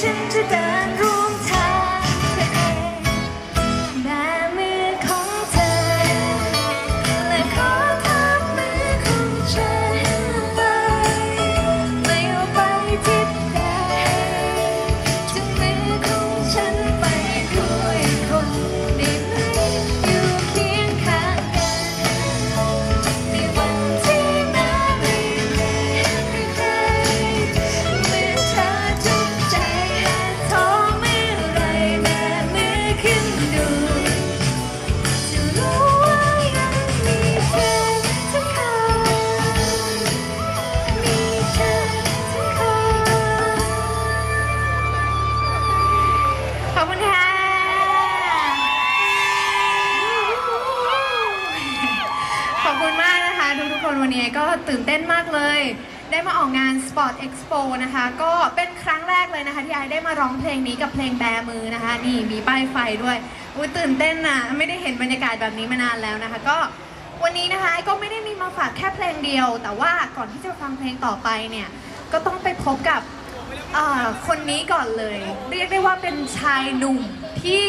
甚至更入。 วันนี้ก็ตื่นเต้นมากเลย ได้มาออกงาน Sport Expo นะคะ ก็เป็นครั้งแรกเลยนะคะที่ไอได้มาร้องเพลงนี้กับเพลงแบมือนะคะ นี่มีป้ายไฟด้วยอุ้ยตื่นเต้นนะไม่ได้เห็นบรรยากาศแบบนี้มานานแล้วนะคะ ก็วันนี้นะคะไอก็ไม่ได้มีมาฝากแค่เพลงเดียว แต่ว่าก่อนที่จะฟังเพลงต่อไปเนี่ยก็ต้องไปพบกับคนนี้ก่อนเลย เรียกได้ว่าเป็นชายหนุ่มที่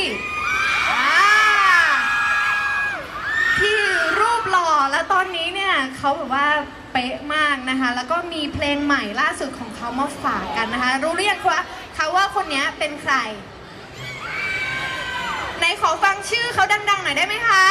อบหล่อและตอนนี้เนี่ยเขาแบบว่าเป๊ะมากนะคะ แล้วก็มีเพลงใหม่ล่าสุดของเขามาฝากกันนะคะ รู้เรียกว่าเขาว่าคนนี้เป็นใครไหนขอฟังชื่อเขาดังๆหน่อยได้ไหมคะ